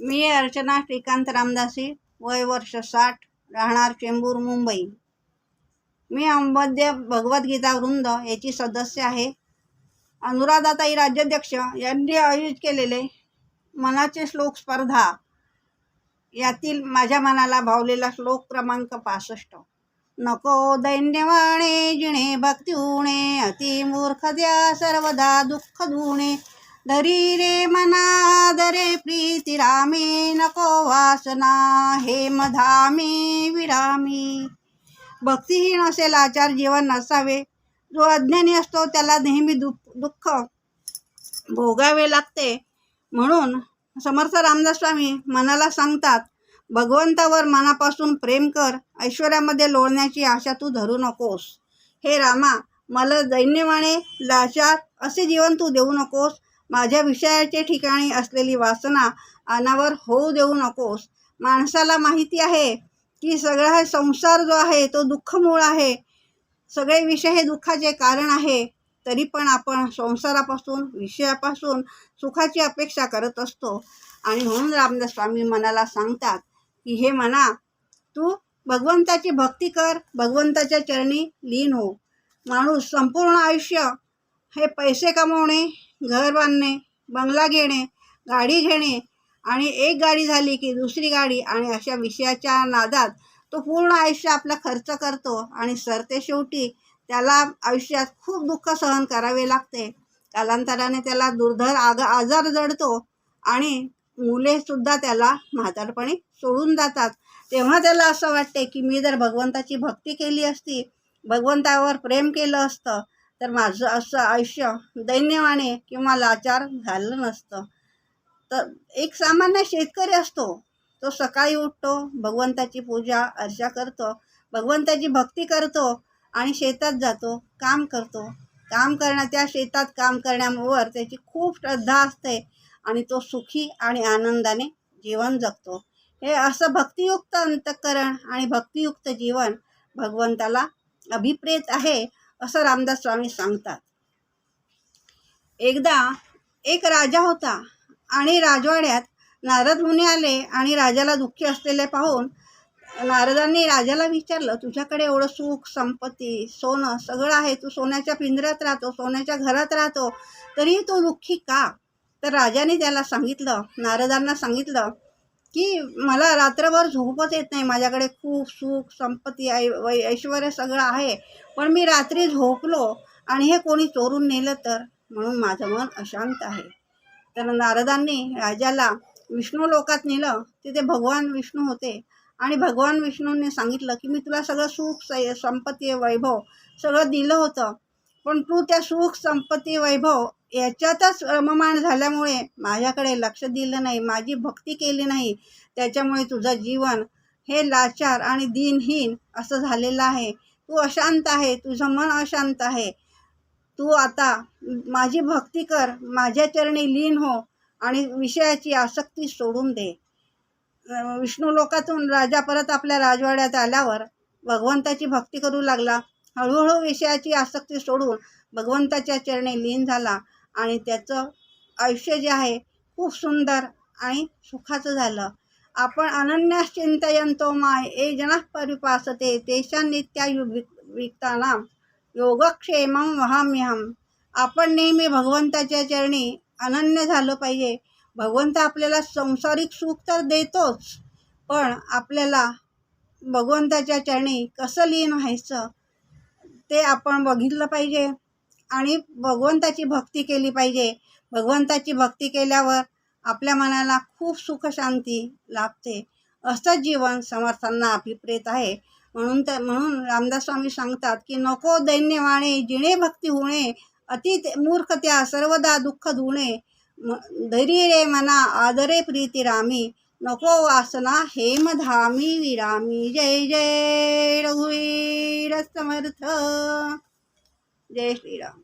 मी अर्चना श्रीकांत रामदासी वय वर्ष साठ राहणार चेंबूर मुंबई. मी अंबद्य भगवद्गीता वृंद याची सदस्य आहे. अनुराधाताई राज्याध्यक्ष यांनी आयोजित केलेले मनाचे श्लोक स्पर्धा यातील माझ्या मनाला भावलेला श्लोक क्रमांक पासष्ट. नको दैन्यवाणे जिणे भक्ती उणे अति द्या सर्वदा दुःख धुणे. दरी रे मना दरे प्रीती रामे नको वासना हे मधामी विरामी. भक्तिहीन असेल आचार जीवन नसावे जो अज्ञानी असतो त्याला नेहमी दुःख दुःख भोगावे लागते. म्हणून समर्थ रामदास स्वामी मनाला सांगतात भगवंतावर मनापासून प्रेम कर ऐश्वर्यामध्ये लोळण्याची आशा तू धरू नकोस. हे रामा मला दैन्यवाणे लाचार असे जीवन तू देऊ नकोस. माझ्या विषयाचे ठिकाणी असलेली वासना अनावर होऊ देऊ नकोस. माणसाला माहिती आहे की सगळा हा संसार जो आहे तो दुःखमूळ आहे. सगळे विषय हे दुःखाचे कारण आहे. तरी पण आपण संसारापासून विषयापासून सुखाची अपेक्षा करत असतो. आणि म्हणून रामदास स्वामी मनाला सांगतात की हे मना तू भगवंताची भक्ती कर भगवंताच्या चरणी लीन हो. माणूस संपूर्ण आयुष्य हे पैसे कमवणे घर बांधणे बंगला घेणे गाडी घेणे आणि एक गाडी झाली की दुसरी गाडी आणि अशा विषयाच्या नादात तो पूर्ण आयुष्य आपला खर्च करतो आणि सरते शेवटी त्याला आयुष्यात खूप दुःख सहन करावे लागते. कालांतराने त्याला दुर्धर आग आजार जडतो आणि मुलेसुद्धा त्याला म्हातारपणी सोडून जातात. तेव्हा त्याला असं वाटते की मी जर भगवंताची भक्ती केली असती भगवंतावर प्रेम केलं असतं तर माझं असं आयुष्य दैन्यवाने किंवा लाचार झालं नसतं. तर एक सामान्य शेतकरी असतो तो सकाळी उठतो भगवंताची पूजा अर्चा करतो भगवंताची भक्ती करतो आणि शेतात जातो काम करतो. काम करण्या त्या शेतात काम करण्यावर त्याची खूप श्रद्धा असते आणि तो सुखी आणि आनंदाने जीवन जगतो. हे असं भक्तियुक्त अंतःकरण आणि भक्तियुक्त जीवन भगवंताला अभिप्रेत आहे असं रामदास स्वामी सांगतात. एकदा एक राजा होता आणि राजवाड्यात नारद मुनी आले आणि राजाला दुःखी असलेले पाहून नारदांनी राजाला विचारलं तुझ्याकडे एवढं सुख संपत्ती सोनं सगळं आहे. तू सोन्याच्या पिंजऱ्यात राहतो सोन्याच्या घरात राहतो. तरीही तू दुःखी का? तर राजाने त्याला सांगितलं नारदांना सांगितलं की मला रात्रभर झोपच येत नाही. माझ्याकडे खूप सुख संपत्ती ऐ वै ऐश्वर सगळं आहे. पण मी रात्री झोपलो आणि हे कोणी चोरून नेलं तर? म्हणून माझं मन अशांत आहे. तर नारदांनी राजाला विष्णू लोकात नेलं. तिथे भगवान विष्णू होते. आणि भगवान विष्णूंनी सांगितलं की मी तुला सगळं सुख स संपत्ती वैभव सगळं दिलं होतं. पण तू त्या सुख संपत्ती वैभव याच्यातच रममाण झाल्यामुळे माझ्याकडे लक्ष दिलं नाही माझी भक्ती केली नाही. त्याच्यामुळे तुझं जीवन हे लाचार आणि दिनहीन असं झालेलं आहे. तू अशांत आहे तुझं मन अशांत आहे. तू आता माझी भक्ती कर माझ्या चरणी लीन हो आणि विषयाची आसक्ती सोडून दे. विष्णू लोकातून राजा परत आपल्या राजवाड्यात आल्यावर भगवंताची भक्ती करू लागला. हळूहळू विषयाची आसक्ती सोडून भगवंताच्या चरणी लीन झाला. आणि त्याचं आयुष्य जे आहे खूप सुंदर आणि सुखाचं झालं. आपण अनन्यास चिंतयंतो माय ए जनः परिपासते तेषा नित्या विकतानाम योगक्षेम वहाम्यहम आपण नेहमी भगवंताच्या चरणी अनन्य झालं पाहिजे. भगवंत आपल्याला संसारिक सुख तर देतोच पण आपल्याला भगवंताच्या चरणी कसं लीन व्हायचं ते आपण बघितलं पाहिजे. आणि भगवंताची भक्ती केली पाहिजे. भगवंताची भक्ती केल्यावर आपल्या मनाला खूप सुखशांती लाभते. असंच जीवन समर्थांना अभिप्रेत आहे. म्हणून तर म्हणून रामदास स्वामी सांगतात की नको दैन्यवाणे जिणे भक्ती होणे अति मूर्ख त्या सर्वदा दुःख धुणे धैर्य रे मना आदरे प्रीती रामी नको वासना हेम धामी विरामी जय जय रघुवीर समर्थ. जय श्रीराम